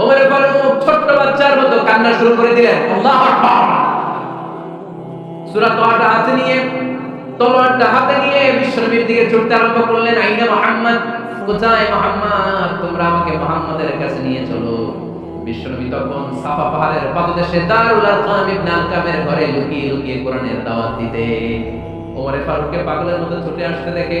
ওমর ফারুক বাচ্চার মতো কান্না শুরু করে দিলেন। আল্লাহু আকবার। সূরা হাতে নিয়ে, তলোয়ারটা হাতে নিয়ে বিশ্বনবীর দিকে ছুটতে আরম্ভ করলেন। আইনা মুহাম্মদ, কোথায় মুহাম্মদ? তোমরা আমাকে মুহাম্মাদের কাছে নিয়ে চলো। বিশ্বনবী তখন সাফা পাহাড়ের পাদদেশে দারুল আরকাম ইবনে ঘরে লুকিয়ে লুকিয়ে কোরআনের দাওয়াত দিতে। ওমর ফারুককে পাগলের মতো ছুটে আসতে দেখে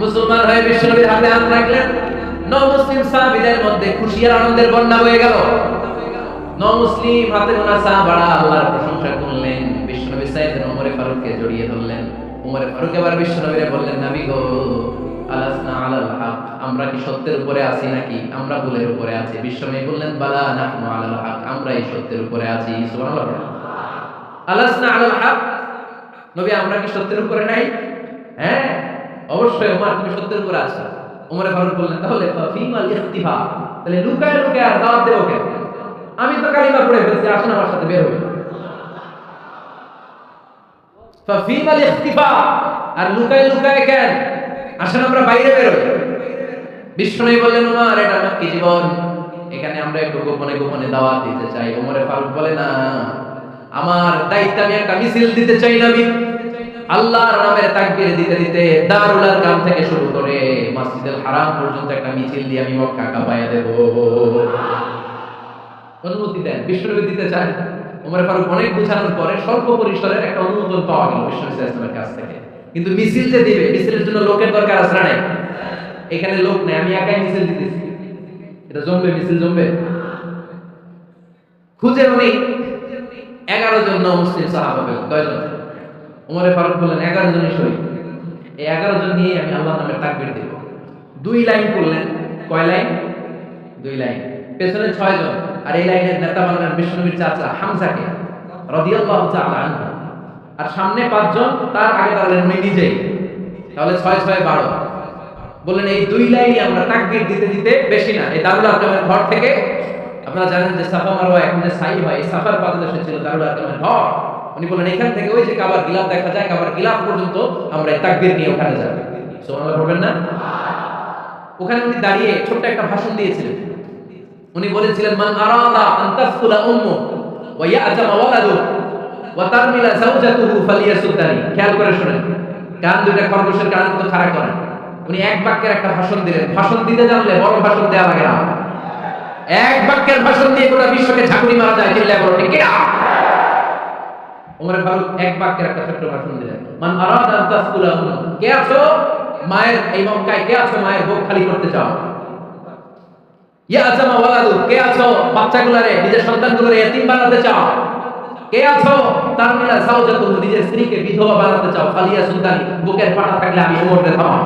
মুসলমান হয়ে বিশ্বনবীর হাতে হাত রাখলেন। ন মুসলিম সাহাবীদের মধ্যে খুশি আর আনন্দের বন্যা হয়ে গেল। ন মুসলিম হাতে গোনা সাহাবারা আল্লাহর প্রশংসা করলেন। বিশ্বনবী সাইয়েদ ওমর ফারুককে জড়িয়ে ধরলেন। ওমর ফারুক এবার বিশ্বনবীরে বললেন, নবী গো, আলাসনা আলাল হক, আমরা কি সত্যের উপরে আছি নাকি? আমরা ভুলের উপরে আছি। বিশ্বনবী বললেন, বালা নাহনু আলাল হক, আমরা এই সত্যের উপরে আছি। সুবহানাল্লাহ। আলাসনা আলাল হক, নবী, আমরা কি সত্যের উপরে নাই? হ্যাঁ? অবশ্যই ওমর তুমি সত্যের উপরে আছো। ওমরে ফারুক বললেন, তাহলে ফিমাল ইখতিফা তাহলে লুকায় লুকায় আর দাওয়াত দেবো কেন? আমি তো কালিমা পড়ে ফেলছি, আসেন আমার সাথে, বের হই ফিমাল ইখতিফা আর লুকায় লুকায় কেন? আসেন আমরা বাইরে বের হই। বিষ্ণু বললেন ওমর এটা আমার কি জীবন। এখানে আমরা একটু গোপনে গোপনে দাওয়াত দিতে চাই। ওমরে ফারুক বলে, না, আমার দায়িত্ব আমি একটা মিছিল দিতে চাই নবী আল্লাহর নামের তাকবীর দিতে দিতে দারুল আরকাম থেকে শুরু করে মসজিদুল হারাম পর্যন্ত একটা মিছিল দিয়ে আমি মক্কা কাঁপাইয়া দেব। অনুমতি দেন, বিশ্বনবী দিতে চান। ওমর ফারুক অনেক বুঝানোর পরে স্বল্প পরিসরের একটা অনুমোদন পাওয়া গেল বিশ্বনবী ইসলামের কাছ থেকে। কিন্তু মিছিল যে দিবে, মিছিলের জন্য লোকের দরকার আছে না এখানে লোক নেই, আমি একাই মিছিল দিতেছি। এটা জমবে, মিছিল জমবে। খুঁজে উনি এগারো জন মুসলিম সাহাবা পেল কয়জন? উমরে ফারুক বললেন, এগারো জনই শহীদ এই এগারো জন নিয়ে আমি আল্লাহ নামের তাকবির দিব। দুই লাইন করলেন কয় লাইন? দুই লাইন। পেছনে ছয় জন। আর এই লাইনের নেতা বানালেন বিষ্ণুবীর চাচা হামজাকে রাদিয়াল্লাহু তাআলা আর সামনে পাঁচজন তার আগে দাঁড়ালেন উনি নিজেই। তাহলে ছয় ছয়, বারো। বললেন, এই দুই লাইনই আমরা তাকবির দিতে দিতে বেশি না। এই দারুল আরকামের ঘর থেকে আপনারা জানেন যে সাফা মারওয়া এখন যে সাই হয়, এই সাফার পাদদেশে ছিল দারুল আরকামের ঘর। উনি বললেন এখান থেকে ওই যে কাবার গিলাফ দেখা যায়, কাবার গিলাফ পর্যন্ত আমরা তাকবীর নিয়ে ওখানে যাব। সুবহানাল্লাহ পড়বেন না? ওখানে উনি দাঁড়িয়ে ছোট্ট একটা ভাষণ দিয়েছিলেন। উনি বলেছিলেন, মান আরাদা আন তাসকুলা উম্মু ওয়া ইয়াতামা ওয়ালাদু ওয়া তারমিলা যাওজাতুহু ফালিয়াসুদ্দানি। খেয়াল করে শুনেন, কান দুইটা খরগোশের কান মতো খাড়া করেন। উনি এক বাক্যের একটা ভাষণ দিলেন। ভাষণ দিতে জানলে বড় ভাষণ দেওয়া লাগে না। এক বাক্যের ভাষণ দিয়ে গোটা বিশ্বকে ঝাঁকুনি মারা যায়, চিল্লায় বড় ওমর ফারুক এক বাক্যের একটা ছোট্ট ভাষণ দিলেন। মান আরাদা তাসকুলা কে আছো? মায়ের এই মক্কায় কে আছো মায়ের বুক খালি করতে চাও? ইয়া আজামা ওয়ালাদু, কে আছো? বাচ্চাগুলারে, নিজের সন্তানগুলোরে এতিম বানাতে চাও? কে আছো? তার মিলা সাউজাতু নিজের স্ত্রীকে বিধবা বানাতে চাও? ফালিয়া সুলতানি, বুকের পাটা থাকলে আমি ওমরকে থামাও